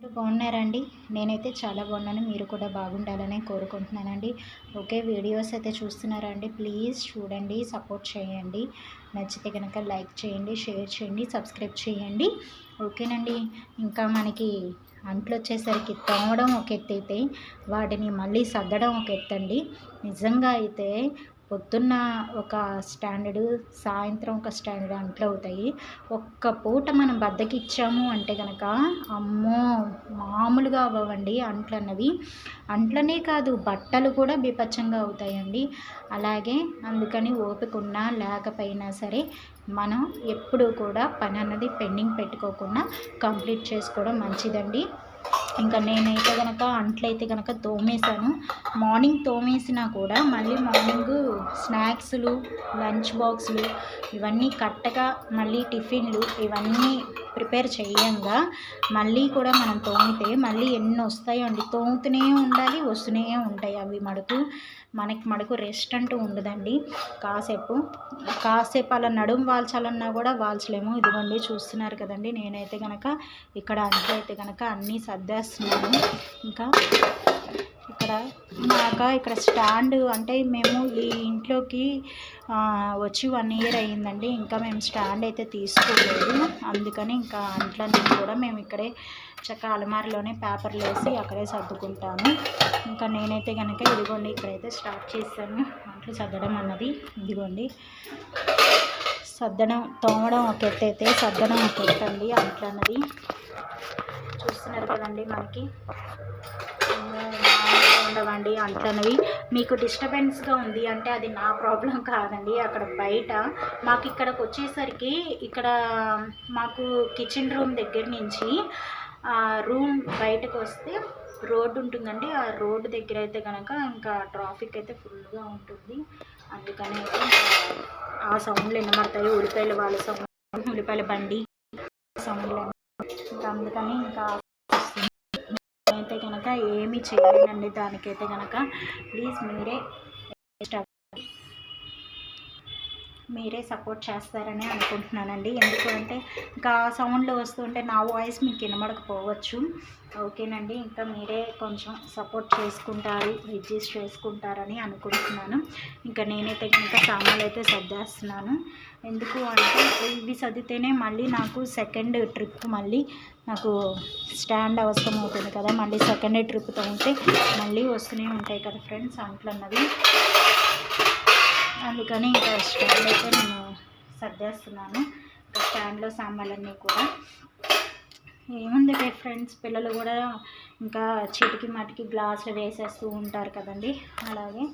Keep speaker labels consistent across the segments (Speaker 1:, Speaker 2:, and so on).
Speaker 1: మీరు బాగున్నారండి. నేనైతే చాలా బాగున్నాను. మీరు కూడా బాగుండాలని కోరుకుంటున్నానండి. ఓకే వీడియోస్ అయితే చూస్తున్నారండి. ప్లీజ్ చూడండి సపోర్ట్ చేయండి. నచ్చితే కనుక లైక్ చేయండి షేర్ చేయండి సబ్స్క్రైబ్ చేయండి. ఓకేనండి. ఇంకా మనకి అంట్లు వచ్చేసరికి తోమడం ఒక ఎత్తు అయితే వాటిని మళ్ళీ సర్దడం ఒక ఎత్తండి. నిజంగా అయితే పొద్దున్న ఒక స్టాండర్డ్ సాయంత్రం ఒక స్టాండర్డ్ అంట్లు అవుతాయి. ఒక్క పూట మనం బద్దకిచ్చాము అంటే కనుక అమ్మో! మామూలుగా అవ్వండి అంట్లు అన్నవి. అంట్లనే కాదు బట్టలు కూడా బిపచ్చంగా అవుతాయండి. అలాగే అందుకని ఓపిక ఉన్నా లేకపోయినా సరే మనం ఎప్పుడూ కూడా పని అన్నది పెండింగ్ పెట్టుకోకుండా కంప్లీట్ చేసుకోవడం మంచిదండి. ఇంకా నేనైతే కనుక అంట్లయితే కనుక తోమేశాను. మార్నింగ్ తోమేసినా కూడా మళ్ళీ మార్నింగ్ స్నాక్స్లు లంచ్ బాక్సులు ఇవన్నీ కట్టగా మళ్ళీ టిఫిన్లు ఇవన్నీ ప్రిపేర్ చేయంగా మళ్ళీ కూడా మనం తోమితే మళ్ళీ ఎన్ని వస్తాయో అండి. తోముతూనే ఉండాలి వస్తూనే ఉంటాయి అవి మడుకు. మనకి మడుకు రెస్ట్ అంటూ ఉండదండి. కాసేపు కాసేపు అలా నడుము వాల్చాలన్నా కూడా వాల్చలేము. ఇదిగోండి చూస్తున్నారు కదండి. నేనైతే కనుక ఇక్కడ అంతా అయితే కనుక అన్నీ సర్దేస్తున్నాను. ఇంకా ఇక్కడ మాక ఇక్కడ స్టాండ్ అంటే మేము ఈ ఇంట్లోకి వచ్చి వన్ ఇయర్ అయ్యిందండి. ఇంకా మేము స్టాండ్ అయితే తీసుకోలేదు. అందుకని ఇంకా అంట్లన్నీ కూడా మేము ఇక్కడే చక్క అలమారిలోనే పేపర్లు వేసి అక్కడే సర్దుకుంటాము. ఇంకా నేనైతే కనుక ఇదిగోండి ఇక్కడైతే స్టార్ట్ చేశాను. అంట్లు సర్దడం అన్నది. ఇదిగోండి. సర్దడం తోమడం ఒక ఎత్తు అయితే సర్దడం ఒక ఎత్తు అండి అంట్లు అన్నది చూస్తున్నారు కదండి మనకి. ఉండవండి అంతనవి. మీకు డిస్టర్బెన్స్గా ఉంది అంటే అది నా ప్రాబ్లం కాదండి. అక్కడ బయట మాకు ఇక్కడికి వచ్చేసరికి ఇక్కడ మాకు కిచెన్ రూమ్ దగ్గర నుంచి రూమ్ బయటకు వస్తే రోడ్డు ఉంటుందండి. ఆ రోడ్డు దగ్గర అయితే కనుక ఇంకా ట్రాఫిక్ అయితే ఫుల్గా ఉంటుంది. అందుకని ఆ సౌండ్లు వినబడతాయి. ఉల్లిపాయలు వాళ్ళ సౌండ్ ఉల్లిపాయల బండి సౌండ్లు ఇంకా అందుకని ఇంకా ఏమి చేయలేనండి దానికైతే కనుక ప్లీజ్ మీరే మీరే సపోర్ట్ చేస్తారని అనుకుంటున్నానండి. ఎందుకంటే ఇంకా సౌండ్లు వస్తుంటే నా వాయిస్ మీకు వినబడకపోవచ్చు. ఓకేనండి. ఇంకా మీరే కొంచెం సపోర్ట్ చేసుకుంటారు అడ్జస్ట్ చేసుకుంటారని అనుకుంటున్నాను. ఇంకా నేనైతే ఇంకా సామాన్లు అయితే సర్దేస్తున్నాను. ఎందుకు అంటే ఇవి సర్దితేనే మళ్ళీ నాకు సెకండ్ ట్రిప్ మళ్ళీ నాకు స్టాండ్ అవసరం అవుతుంది కదా. మళ్ళీ సెకండ్ ట్రిప్తో ఉంటే మళ్ళీ వస్తూనే ఉంటాయి కదా ఫ్రెండ్స్ అంట్లు అందుకని ఇంకా స్టాండ్ అయితే నేను సర్దేస్తున్నాను. స్టాండ్లో సామాన్లన్నీ కూడా. ఏముంది ఫ్రెండ్స్ పిల్లలు కూడా ఇంకా చిటికి మటికి గ్లాసులు వేసేస్తూ ఉంటారు కదండి. అలాగే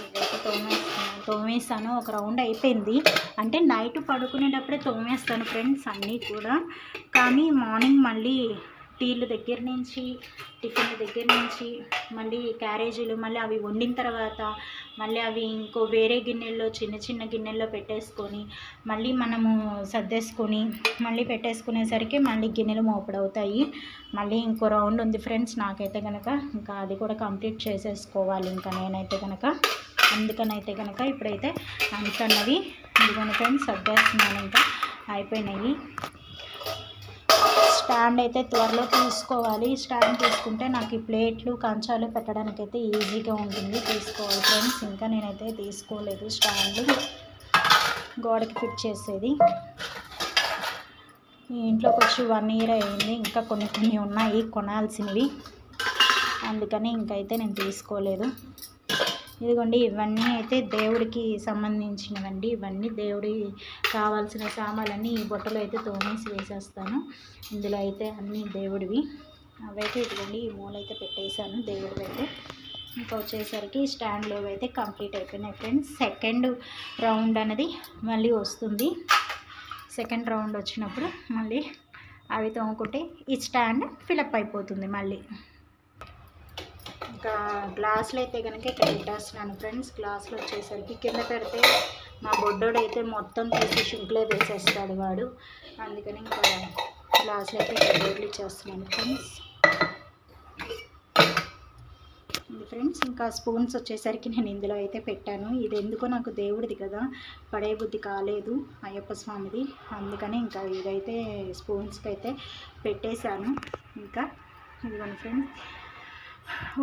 Speaker 1: ఇదైతే తోమేస్తున్నాను. తోమేస్తాను. ఒక రౌండ్ అయిపోయింది. అంటే నైట్ పడుకునేటప్పుడే తోమేస్తాను ఫ్రెండ్స్ అన్నీ కూడా. కానీ మార్నింగ్ మళ్ళీ టీలు దగ్గర నుంచి టిఫిన్ దగ్గర నుంచి మళ్ళీ క్యారేజీలు మళ్ళీ అవి వండిన తర్వాత మళ్ళీ అవి ఇంకో వేరే గిన్నెల్లో చిన్న చిన్న గిన్నెల్లో పెట్టేసుకొని మళ్ళీ మనము సర్దేసుకొని మళ్ళీ పెట్టేసుకునేసరికి మళ్ళీ గిన్నెలు మోపడవుతాయి మళ్ళీ ఇంకో రౌండ్ ఉంది ఫ్రెండ్స్ నాకైతే కనుక ఇంకా అది కూడా కంప్లీట్ చేసేసుకోవాలి ఇంకా నేనైతే కనుక అందుకనైతే కనుక ఇప్పుడైతే అంతన్నవి ఇదిగోని ఫ్రెండ్స్ సర్దేస్తున్నాను ఇంకా. అయిపోయినాయి. స్టాండ్ అయితే త్వరలో తీసుకోవాలి. స్టాండ్ తీసుకుంటే నాకు ఈ ప్లేట్లు కంచాలు పెట్టడానికి అయితే ఈజీగా ఉంటుంది. తీసుకోవాలి ఫ్రెండ్స్. ఇంకా నేనైతే తీసుకోలేదు స్టాండ్. గోడకి ఫిట్ చేసేది. ఇంట్లోకి వచ్చి వన్ ఇయర్ అయింది. ఇంకా కొన్ని కొన్ని ఉన్నాయి. కొనాల్సినవి. అందుకని ఇంకైతే నేను తీసుకోలేదు. ఇదిగోండి ఇవన్నీ అయితే దేవుడికి సంబంధించినవండి. ఇవన్నీ దేవుడి కావాల్సిన సామాన్లన్నీ ఈ బుట్టలో అయితే తోమేసి వేసేస్తాను. ఇందులో అయితే అన్నీ దేవుడివి. అవైతే ఇదిగోండి ఈ మూల అయితే పెట్టేశాను దేవుడివి అయితే ఇంకా వచ్చేసరికి స్టాండ్లో అయితే కంప్లీట్ అయిపోయినాయి ఫ్రెండ్స్. సెకండ్ రౌండ్ అనేది మళ్ళీ వస్తుంది. సెకండ్ రౌండ్ వచ్చినప్పుడు మళ్ళీ అవి తోముకుంటే ఈ స్టాండ్ ఫిలప్ అయిపోతుంది మళ్ళీ. ఇంకా గ్లాసులు అయితే కనుక ఇక్కడ పెట్టేస్తున్నాను ఫ్రెండ్స్. గ్లాసులు వచ్చేసరికి కింద పెడితే మా బొడ్డోడు అయితే మొత్తం తీసి షింక్లో వేసేస్తాడు వాడు. అందుకని ఇంకా గ్లాసులు అయితే ఇక్కడ బోర్డులు ఇచ్చేస్తున్నాను ఫ్రెండ్స్. ఫ్రెండ్స్ ఇంకా స్పూన్స్ వచ్చేసరికి నేను ఇందులో అయితే పెట్టాను. ఇది ఎందుకో నాకు దేవుడిది కదా పడే బుద్ధి కాలేదు అయ్యప్ప స్వామిది. అందుకని ఇంకా ఇదైతే స్పూన్స్కి అయితే పెట్టేశాను. ఇంకా ఇదిగోండి ఫ్రెండ్స్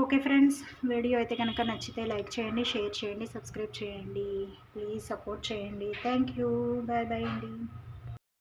Speaker 1: ఓకే ఫ్రెండ్స్ వీడియో అయితే కనుక నచ్చితే లైక్ చేయండి షేర్ చేయండి సబ్స్క్రైబ్ చేయండి. ప్లీజ్ సపోర్ట్ చేయండి. Thank you. బాయ్ బాయ్ అండి.